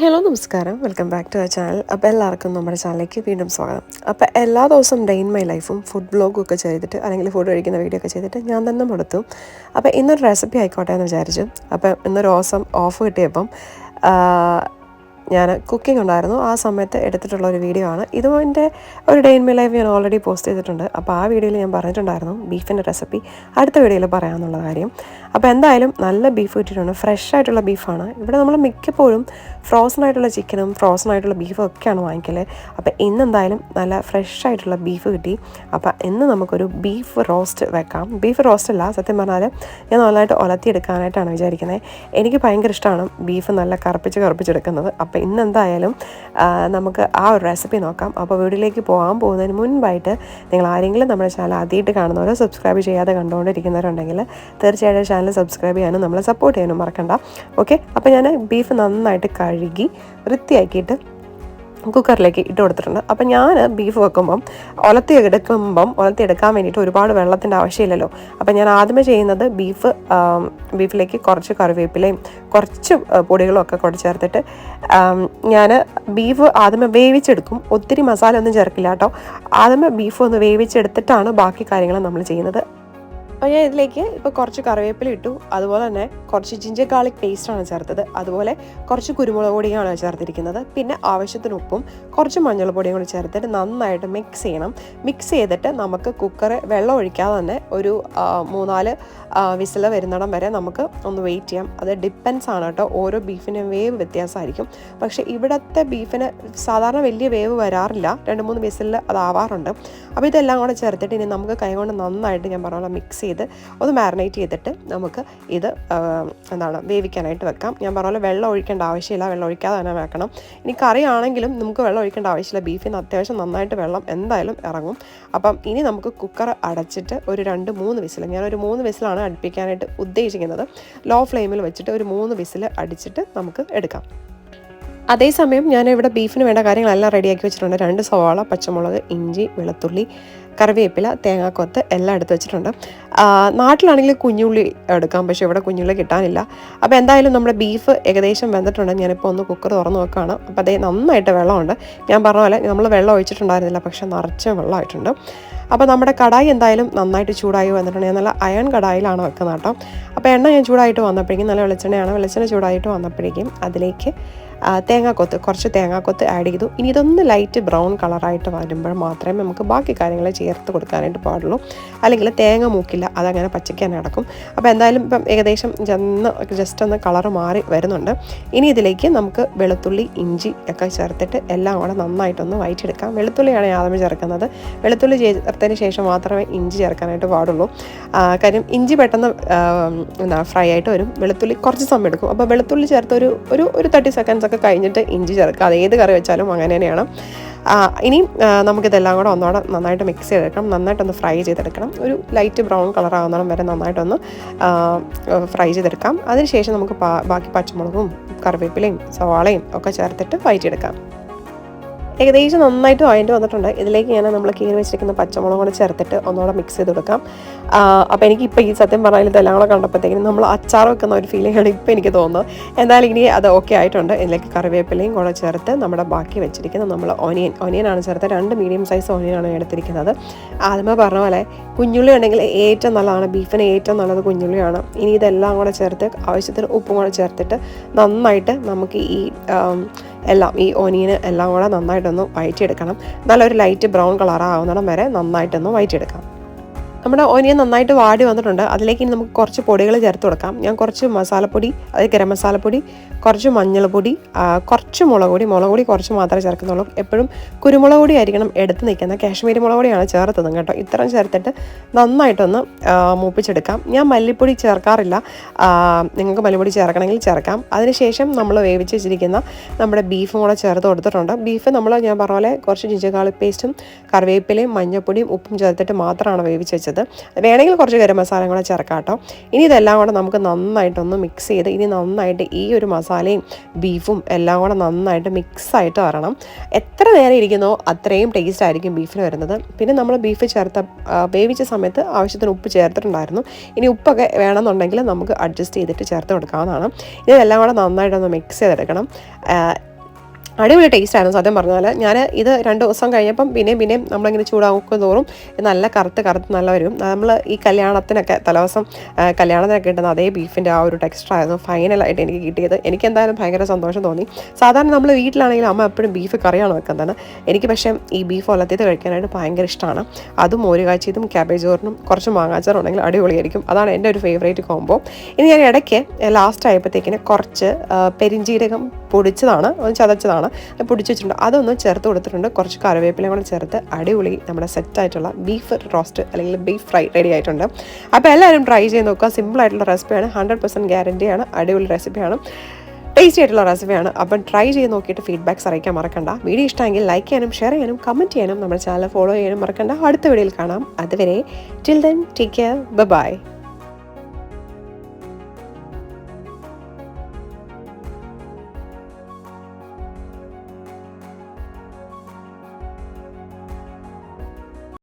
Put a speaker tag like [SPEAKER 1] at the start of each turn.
[SPEAKER 1] Hello നമസ്കാരം. Welcome back to our channel അപ്പോൾ എല്ലാവർക്കും നമ്മുടെ ചാനലിലേക്ക് വീണ്ടും സ്വാഗതം. അപ്പോൾ എല്ലാ ദിവസവും ഡേ ഇൻ മൈ ലൈഫും ഫുഡ് ബ്ലോഗും ഒക്കെ ചെയ്തിട്ട് അല്ലെങ്കിൽ ഫുഡ് കഴിക്കുന്ന വീഡിയോ ഒക്കെ ചെയ്തിട്ട് ഞാൻ തന്നെ കൊടുത്തു അപ്പോൾ ഇന്നൊരു റെസിപ്പി ആയിക്കോട്ടെ എന്ന് വിചാരിച്ചു. അപ്പോൾ ഇന്നൊരു ഓസം ഓഫ് കിട്ടിയപ്പം ഞാൻ കുക്കിംഗ് ഉണ്ടായിരുന്നു. ആ സമയത്ത് എടുത്തിട്ടുള്ള ഒരു വീഡിയോ ആണ്. ഇതും എന്റെ ഒരു ഡേ ഇൻ മൈ ലൈഫ് ഞാൻ ഓൾറെഡി പോസ്റ്റ് ചെയ്തിട്ടുണ്ട്. അപ്പോൾ ആ വീഡിയോയിൽ ഞാൻ പറഞ്ഞിട്ടുണ്ടായിരുന്നു ബീഫിന്റെ റെസിപ്പി അടുത്ത വീഡിയോയിൽ പറയാമെന്നുള്ള കാര്യം. അപ്പോൾ എന്തായാലും നല്ല ബീഫ് കിട്ടിയിട്ടുണ്ട്. ഫ്രഷ് ആയിട്ടുള്ള ബീഫാണ് ഇവിടെ നമ്മൾ മിക്കപ്പോഴും ഫ്രോസൺ ആയിട്ടുള്ള ചിക്കനും ഫ്രോസൺ ആയിട്ടുള്ള ബീഫും ഒക്കെയാണ് വാങ്ങിക്കൽ. അപ്പോൾ ഇന്ന് എന്തായാലും നല്ല ഫ്രഷ് ആയിട്ടുള്ള ബീഫ് കിട്ടി. അപ്പോൾ ഇന്ന് നമുക്കൊരു ബീഫ് റോസ്റ്റ് വെക്കാം. ബീഫ് റോസ്റ്റ് അല്ല സത്യം പറഞ്ഞാൽ ഞാൻ നല്ലതായിട്ട് ഒലത്തിയെടുക്കാനായിട്ടാണ് വിചാരിക്കുന്നത് എനിക്ക് ഭയങ്കര ഇഷ്ടമാണ് ബീഫ് നല്ല കറുപ്പിച്ച് കറുപ്പിച്ചെടുക്കുന്നത്. അപ്പോൾ ഇന്ന് എന്തായാലും നമുക്ക് ആ ഒരു റെസിപ്പി നോക്കാം. അപ്പോൾ വീഡിയോയിലേക്ക് പോകാൻ പോകുന്നതിന് മുൻപായിട്ട് നിങ്ങൾ ആരെങ്കിലും നമ്മുടെ ചാനൽ ആദ്യമായിട്ട് കാണുന്നവരോ സബ്സ്ക്രൈബ് ചെയ്യാതെ കണ്ടുകൊണ്ടിരിക്കുന്നവരുണ്ടെങ്കിൽ തീർച്ചയായിട്ടും ചാനൽ സബ്സ്ക്രൈബ് ചെയ്യാനും നമ്മളെ സപ്പോർട്ട് ചെയ്യാനും മറക്കണ്ട. ഓക്കെ അപ്പോൾ ഞാൻ ബീഫ് നന്നായിട്ട് കഴുകി വൃത്തിയാക്കിയിട്ട് കുക്കറിലേക്ക് ഇട്ട് കൊടുത്തിട്ടുണ്ട്. അപ്പം ഞാൻ ബീഫ് വെക്കുമ്പം ഒലത്തി എടുക്കുമ്പം ഒലത്തി എടുക്കാൻ വേണ്ടിയിട്ട് ഒരുപാട് വെള്ളത്തിന്റെ ആവശ്യമില്ലല്ലോ. അപ്പം ഞാൻ ആദ്യമേ ചെയ്യുന്നത് ബീഫ് ബീഫിലേക്ക് കുറച്ച് കറിവേപ്പിലയും കുറച്ച് പൊടികളും ഒക്കെ കൂടെ ചേർത്തിട്ട് ഞാൻ ബീഫ് ആദ്യമേ വേവിച്ചെടുക്കും. ഒത്തിരി മസാല ഒന്നും ചേർക്കില്ല കേട്ടോ. ആദ്യമേ ബീഫ് ഒന്ന് വേവിച്ചെടുത്തിട്ടാണ് ബാക്കി കാര്യങ്ങൾ നമ്മൾ ചെയ്യുന്നത്. അപ്പോൾ ഞാൻ ഇതിലേക്ക് ഇപ്പോൾ കുറച്ച് കറിവേപ്പില ഇട്ടു. അതുപോലെ തന്നെ കുറച്ച് ജിഞ്ചർ ഗാർലിക് പേസ്റ്റാണ് ചേർത്തത്. അതുപോലെ കുറച്ച് കുരുമുളക് പൊടിയാണ് ചേർത്തിരിക്കുന്നത്. പിന്നെ ആവശ്യത്തിന് ഉപ്പും കുറച്ച് മഞ്ഞൾപ്പൊടിയും കൂടി ചേർത്തിട്ട് നന്നായിട്ട് മിക്സ് ചെയ്യണം. മിക്സ് ചെയ്തിട്ട് നമുക്ക് കുക്കർ വെള്ളം ഒഴിക്കാതെ തന്നെ ഒരു മൂന്നാൽ വിസിൽ വരുന്നിടം വരെ നമുക്ക് ഒന്ന് വെയിറ്റ് ചെയ്യാം. അത് ഡിപ്പെൻസ് ആണ് കേട്ടോ. ഓരോ ബീഫിനും വേവ് വ്യത്യാസമായിരിക്കും. പക്ഷേ ഇവിടുത്തെ ബീഫിന് സാധാരണ വലിയ വേവ് വരാറില്ല. രണ്ട് മൂന്ന് വിസിലിൽ അതാവാറുണ്ട് അപ്പോൾ ഇതെല്ലാം കൂടെ ചേർത്തിട്ട് ഇനി നമുക്ക് കൈകൊണ്ട് നന്നായിട്ട് ഞാൻ പറഞ്ഞ മിക്സ് ചെയ്ത് ഒന്ന് മാരിനേറ്റ് ചെയ്തിട്ട് നമുക്ക് ഇത് എന്താണ് വേവിക്കാനായിട്ട് വെക്കാം. ഞാൻ പറഞ്ഞ പോലെ വെള്ളം ഒഴിക്കേണ്ട ആവശ്യമില്ല. വെള്ളം ഒഴിക്കാതെ തന്നെ വെക്കണം. ഇനി കറിയാണെങ്കിലും നമുക്ക് വെള്ളം ഒഴിക്കേണ്ട ആവശ്യമില്ല. ബീഫിന് അത്യാവശ്യം നന്നായിട്ട് വെള്ളം എന്തായാലും ഇറങ്ങും. അപ്പം ഇനി നമുക്ക് കുക്കർ അടച്ചിട്ട് ഒരു രണ്ട് മൂന്ന് വിസിൽ ഞാൻ ഒരു മൂന്ന് വിസിലാണ് അടുപ്പിക്കാനായിട്ട് ഉദ്ദേശിക്കുന്നത്. ലോ ഫ്ലെയിമിൽ വെച്ചിട്ട് ഒരു മൂന്ന് വിസിൽ അടിച്ചിട്ട് നമുക്ക് എടുക്കാം. അതേസമയം ഞാൻ ഇവിടെ ബീഫിന് വേണ്ട കാര്യങ്ങളെല്ലാം റെഡിയാക്കി വെച്ചിട്ടുണ്ട്. രണ്ട് സവാള പച്ചമുളക് ഇഞ്ചി വെളുത്തുള്ളി കറിവേപ്പില തേങ്ങാക്കൊത്ത് എല്ലാം എടുത്ത് വെച്ചിട്ടുണ്ട്. നാട്ടിലാണെങ്കിൽ കുഞ്ഞുള്ളി എടുക്കാം പക്ഷേ ഇവിടെ കുഞ്ഞുള്ളി കിട്ടാനില്ല. അപ്പോൾ എന്തായാലും നമ്മുടെ ബീഫ് ഏകദേശം വെന്തിട്ടുണ്ട്. ഞാനിപ്പോൾ ഒന്ന് കുക്കർ തുറന്ന് നോക്കുകയാണ്. അപ്പോൾ അതേ നന്നായിട്ട് വെള്ളമുണ്ട്. ഞാൻ പറഞ്ഞ പോലെ നമ്മൾ വെള്ളം ഒഴിച്ചിട്ടുണ്ടായിരുന്നില്ല പക്ഷേ നിറച്ച വെള്ളമായിട്ടുണ്ട്. അപ്പോൾ നമ്മുടെ കടായി എന്തായാലും നന്നായിട്ട് ചൂടായി വന്നിട്ടുണ്ട്. ഞാൻ നല്ല അയൺ കടായിലാണ് വെക്കുന്നത് കേട്ടോ. അപ്പോൾ എണ്ണ ഞാൻ ചൂടായിട്ട് വന്നപ്പോഴേക്കും നല്ല വെളിച്ചെണ്ണയാണ്. വെളിച്ചെണ്ണ ചൂടായിട്ട് വന്നപ്പോഴേക്കും അതിലേക്ക് തേങ്ങാക്കൊത്ത് കുറച്ച് തേങ്ങാക്കൊത്ത് ആഡ് ചെയ്തു. ഇനി ഇതൊന്ന് ലൈറ്റ് ബ്രൗൺ കളറായിട്ട് വരുമ്പോൾ മാത്രമേ നമുക്ക് ബാക്കി കാര്യങ്ങൾ ചേർത്ത് കൊടുക്കാനായിട്ട് പാടുള്ളൂ. അല്ലെങ്കിൽ തേങ്ങ മൂക്കില്ല അതങ്ങനെ പച്ചയ്ക്കാൻ നടക്കും അപ്പോൾ എന്തായാലും ഇപ്പം ഏകദേശം ചെന്ന് ജസ്റ്റ് ഒന്ന് കളർ മാറി വരുന്നുണ്ട്. ഇനി ഇതിലേക്ക് നമുക്ക് വെളുത്തുള്ളി ഇഞ്ചി ഒക്കെ ചേർത്തിട്ട് എല്ലാം കൂടെ നന്നായിട്ടൊന്ന് വയറ്റിയെടുക്കാം. വെളുത്തുള്ളിയാണ് ആദ്യം ചേർക്കുന്നത്. വെളുത്തുള്ളി ചേർത്തതിന് ശേഷം മാത്രമേ ഇഞ്ചി ചേർക്കാനായിട്ട് പാടുള്ളൂ. കാര്യം ഇഞ്ചി പെട്ടെന്ന് എന്താ ഫ്രൈ ആയിട്ട് വരും. വെളുത്തുള്ളി കുറച്ച് സമയം എടുക്കും. അപ്പോൾ വെളുത്തുള്ളി ചേർത്ത് ഒരു ഒരു ഒരു തേർട്ടി സെക്കൻഡ്സ് ഒക്കെ കഴിഞ്ഞിട്ട് ഇഞ്ചി ചേർക്കുക. അത് ഏത് കറി വെച്ചാലും അങ്ങനെ തന്നെയാണ്. ഇനി നമുക്കിതെല്ലാം കൂടെ ഒന്നുകൂടെ നന്നായിട്ട് മിക്സ് ചെയ്തെടുക്കണം. നന്നായിട്ടൊന്ന് ഫ്രൈ ചെയ്തെടുക്കണം. ഒരു ലൈറ്റ് ബ്രൗൺ കളർ ആകുന്നിടം വരെ നന്നായിട്ടൊന്ന് ഫ്രൈ ചെയ്തെടുക്കാം. അതിനുശേഷം നമുക്ക് ബാക്കി പച്ചമുളകും കറിവേപ്പിലയും സവാളയും ഒക്കെ ചേർത്തിട്ട് വഴറ്റിയെടുക്കാം. ഏകദേശം നന്നായിട്ട് ഓയിന്റ് വന്നിട്ടുണ്ട്. ഇതിലേക്ക് ഞാൻ നമ്മൾ കീറി വെച്ചിരിക്കുന്ന പച്ചമുളക് കൂടെ ചേർത്തിട്ട് ഒന്നുകൂടെ മിക്സ് ചെയ്ത് കൊടുക്കാം. അപ്പോൾ എനിക്ക് ഇപ്പോൾ ഈ സത്യം പറഞ്ഞാൽ ഇതെല്ലാം കൂടെ കണ്ടപ്പോഴത്തേക്കും നമ്മൾ അച്ചാർ വെക്കുന്ന ഒരു ഫീലിംഗാണ് ഇപ്പോൾ എനിക്ക് തോന്നുന്നത്. എന്തായാലും ഇനി അത് ഓക്കെ ആയിട്ടുണ്ട്. ഇതിലേക്ക് കറിവേപ്പിലയും കൂടെ ചേർത്ത് നമ്മുടെ ബാക്കി വെച്ചിരിക്കുന്ന നമ്മൾ ഓനിയൻ ഓനിയനാണ് ചേർത്ത് രണ്ട് മീഡിയം സൈസ് ഓനിയനാണ് എടുത്തിരിക്കുന്നത്. ആദ്യമേ പറഞ്ഞ പോലെ കുഞ്ഞുള്ളി ഉണ്ടെങ്കിൽ ഏറ്റവും നല്ലതാണ്. ബീഫിന് ഏറ്റവും നല്ലത് കുഞ്ഞുള്ളിയാണ്. ഇനി ഇതെല്ലാം കൂടെ ചേർത്ത് ആവശ്യത്തിന് ഉപ്പും കൂടെ ചേർത്തിട്ട് നന്നായിട്ട് നമുക്ക് ഈ എല്ലാം ഈ ഓനിയന് എല്ലാം കൂടെ നന്നായിട്ടൊന്ന് വഴറ്റിയെടുക്കണം. നല്ലൊരു ലൈറ്റ് ബ്രൗൺ കളർ ആവുന്നിടം വരെ നന്നായിട്ടൊന്ന് വഴറ്റിയെടുക്കാം. നമ്മുടെ ഓനിയൻ നന്നായിട്ട് വാടി വന്നിട്ടുണ്ട്. അതിലേക്ക് ഇനി നമുക്ക് കുറച്ച് പൊടികൾ ചേർത്ത് കൊടുക്കാം. ഞാൻ കുറച്ച് മസാലപ്പൊടി അതായത് ഗരം മസാലപ്പൊടി കുറച്ച് മഞ്ഞൾപ്പൊടി കുറച്ച് മുളക് പൊടി മുളക് പൊടി കുറച്ച് മാത്രമേ ചേർക്കുന്നുള്ളൂ. എപ്പോഴും കുരുമുളക് പൊടി ആയിരിക്കണം എടുത്ത് നിൽക്കുന്നത്. കാശ്മീരി മുളക് പൊടിയാണ് ചേർത്തത് കേട്ടോ. ഇത്രയും ചേർത്തിട്ട് നന്നായിട്ടൊന്ന് മൂപ്പിച്ചെടുക്കാം. ഞാൻ മല്ലിപ്പൊടി ചേർക്കാറില്ല. നിങ്ങൾക്ക് മല്ലിപ്പൊടി ചേർക്കണമെങ്കിൽ ചേർക്കാം. അതിനുശേഷം നമ്മൾ വേവിച്ച് വെച്ചിരിക്കുന്ന നമ്മുടെ ബീഫും കൂടെ ചേർത്ത് കൊടുത്തിട്ടുണ്ട്. ബീഫ് നമ്മൾ ഞാൻ പറഞ്ഞ പോലെ കുറച്ച് ഗാർലിക് പേസ്റ്റും കറിവേപ്പിലയും മഞ്ഞൾപ്പൊടിയും ഉപ്പും ചേർത്തിട്ട് മാത്രമാണ് വേവിച്ച് വെച്ചത്. വേണമെങ്കിൽ കുറച്ച് ഗരം മസാലയും കൂടെ ചേർക്കാം കേട്ടോ. ഇനി ഇതെല്ലാം കൂടെ നമുക്ക് നന്നായിട്ടൊന്ന് മിക്സ് ചെയ്ത് ഇനി നന്നായിട്ട് ഈ ഒരു മസാലയും ബീഫും എല്ലാം കൂടെ നന്നായിട്ട് മിക്സ് ആയിട്ട് വരണം. എത്ര നേരം ഇരിക്കുന്നോ അത്രയും ടേസ്റ്റ് ആയിരിക്കും ബീഫിന് വരുന്നത്. പിന്നെ നമ്മൾ ബീഫ് ചേർത്ത വേവിച്ച സമയത്ത് ആവശ്യത്തിന് ഉപ്പ് ചേർത്തിട്ടുണ്ടായിരുന്നു. ഇനി ഉപ്പൊക്കെ വേണമെന്നുണ്ടെങ്കിൽ നമുക്ക് അഡ്ജസ്റ്റ് ചെയ്തിട്ട് ചേർത്ത് കൊടുക്കാവുന്നതാണ്. ഇതെല്ലാം കൂടെ നന്നായിട്ടൊന്ന് മിക്സ് ചെയ്തെടുക്കണം. അടിപൊളി ടേസ്റ്റ് ആയിരുന്നു സത്യം പറഞ്ഞാൽ ഞാൻ ഇത് രണ്ട് ദിവസം കഴിഞ്ഞപ്പം പിന്നെയും പിന്നെയും നമ്മളിങ്ങനെ ചൂടാക്കും തോറും നല്ല കറുത്ത് കറുത്ത് നല്ല വരും. നമ്മൾ ഈ കല്യാണത്തിനൊക്കെ തലേദിവസം ആ, കല്യാണത്തിനൊക്കെ കിട്ടുന്ന അതേ ബീഫിന്റെ ആ ഒരു ടെക്സ്ചർ ആയിരുന്നു ഫൈനലായിട്ട് എനിക്ക് കിട്ടിയത്. എനിക്ക് എന്തായാലും ഭയങ്കര സന്തോഷം തോന്നി. സാധാരണ നമ്മൾ വീട്ടിലാണെങ്കിൽ അമ്മ എപ്പോഴും ബീഫ് കറിയാണ് വെക്കുന്നത് എനിക്ക് പക്ഷേ ഈ ബീഫ് ഒലത്തിയത് കഴിക്കാനായിട്ട് ഭയങ്കര ഇഷ്ടമാണ് അതും മോര് കാച്ചിയതും ക്യാബേജ് ചോറിനും കുറച്ച് മാങ്ങാച്ചാറും ഉണ്ടെങ്കിൽ അടിപൊളിയായിരിക്കും. അതാണ് എന്റെ ഒരു ഫേവറേറ്റ് കോംബോ ഇനി ഞാൻ ഇടയ്ക്ക് ലാസ്റ്റ് ആയപ്പോഴത്തേക്കിന് കുറച്ച് പെരിഞ്ചീരകം പൊടിച്ചതാണ്. ചതച്ചതാണ്. അത് പൊടിച്ച് വെച്ചിട്ടുണ്ട്. അതൊന്ന് ചേർത്ത് കൊടുത്തിട്ടുണ്ട്. കുറച്ച് കറിവേപ്പിലയും കൂടെ ചേർത്ത് അടിപൊളി നമ്മുടെ സെറ്റായിട്ടുള്ള ബീഫ് റോസ്റ്റ് അല്ലെങ്കിൽ ബീഫ് ഫ്രൈ റെഡി ആയിട്ടുണ്ട്. അപ്പോൾ എല്ലാവരും ട്രൈ ചെയ്ത് നോക്കുക. സിമ്പിൾ ആയിട്ടുള്ള റെസിപ്പിയാണ് ഹൺഡ്രഡ് പെർസെന്റ് ഗ്യാരന്റിയാണ് അടിപൊളി റെസിപ്പിയാണ് ടേസ്റ്റി ആയിട്ടുള്ള റെസിപ്പിയാണ് അപ്പം ട്രൈ ചെയ്ത് നോക്കിയിട്ട് ഫീഡ്ബാക്ക്സ് അറിയിക്കാൻ മറക്കണ്ട. വീഡിയോ ഇഷ്ടമെങ്കിൽ ലൈക്ക് ചെയ്യാനും ഷെയർ ചെയ്യാനും കമന്റ് ചെയ്യാനും നമ്മുടെ ചാനൽ ഫോളോ ചെയ്യാനും മറക്കണ്ട. അടുത്ത വീഡിയോയിൽ കാണാം. അതുവരെ till then take care bye